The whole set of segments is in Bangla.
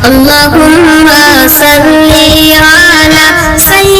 اللهم صل على سيدنا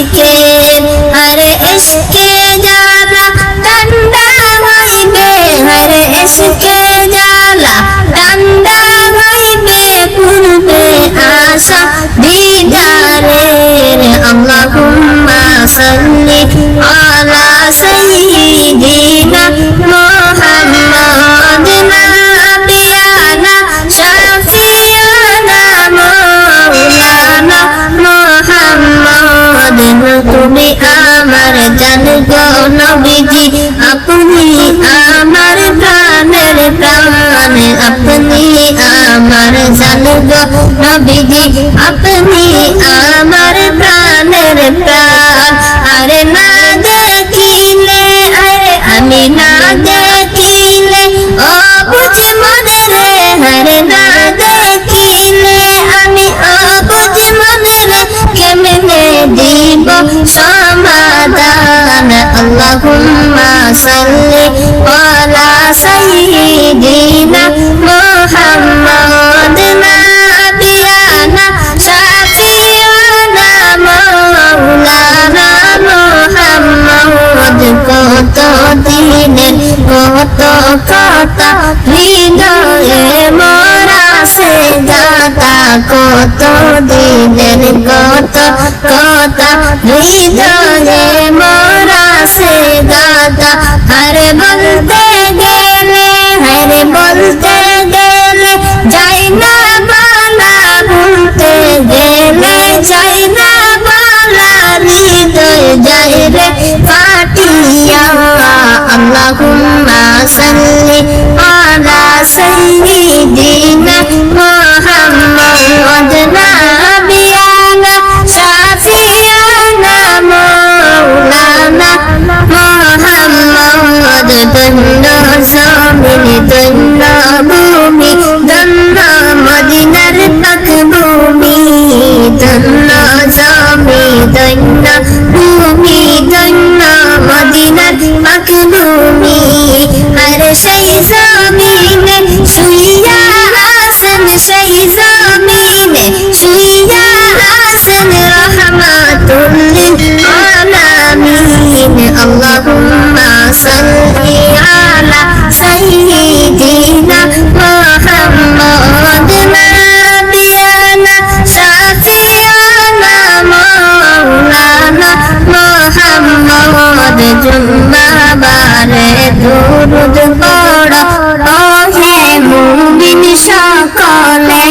like. নবীজি আপনি আমার প্রাণের প্রাণ, আপনি আমার জান গো নবীজি। আপনি আমার প্রাণের প্রাণ। আরে না দেখিলে, আরে আমি না দেখিলে ও বুঝ মনে রে। আরে না দেখিলে, আমি ও বুঝ মনে রে। কেমনে দিব সমাধান? আল্লাহুম্মা সাল্লি আলা সাইয়্যিদিনা মুহাম্মদ নাবিয়ানা শাফিয়ানা মাওলানা মুহাম্মদ কত দিনের কত কথা হৃদয়ে মোরা সে গাতা কত দিনের কত হৃদয়ে মোরা সে গাতা হরে বলতে গেলে হরে বলতে গেলে যাই না বলা ভুলতে গেলে যাই না বলা হৃদয় যাই রে কাটিয়া আল্লাহুম্মা সাল্লি bring দুরুদ পড়ো ও হে মুমিন সকলে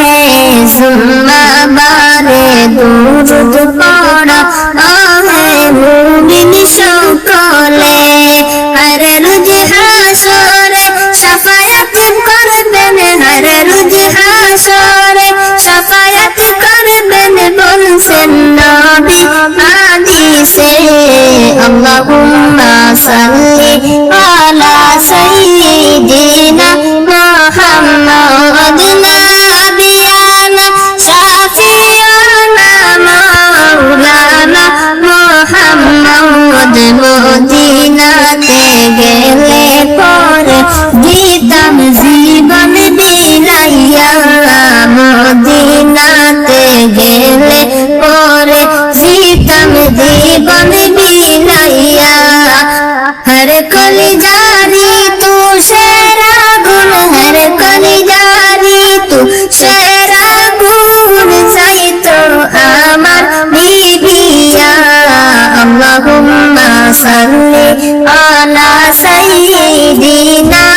জুম্মাবারে দুরুদ পড়ো ও হে মুমিন সকলে হর রুজ হাসরে শাফায়াত করবেন হর রুজ হাসরে শাফায়াত করবেন বলছেন নবী, হাদিসে। আল্লাহুম্মা সাল্লি মদিনাতে গেলে পরে দিতাম জীবন বিলাইয়া মদিনাতে গেলে পরে দিতাম জীবন বিলাইয়া হর কলি জারি তু সেরা গুণ হর কলি জারি তু সেরা গুণ চাই তো আমার বিবিয়া আল্লাহুম্মা সাল্লি আলা সাইয়্যিদিনা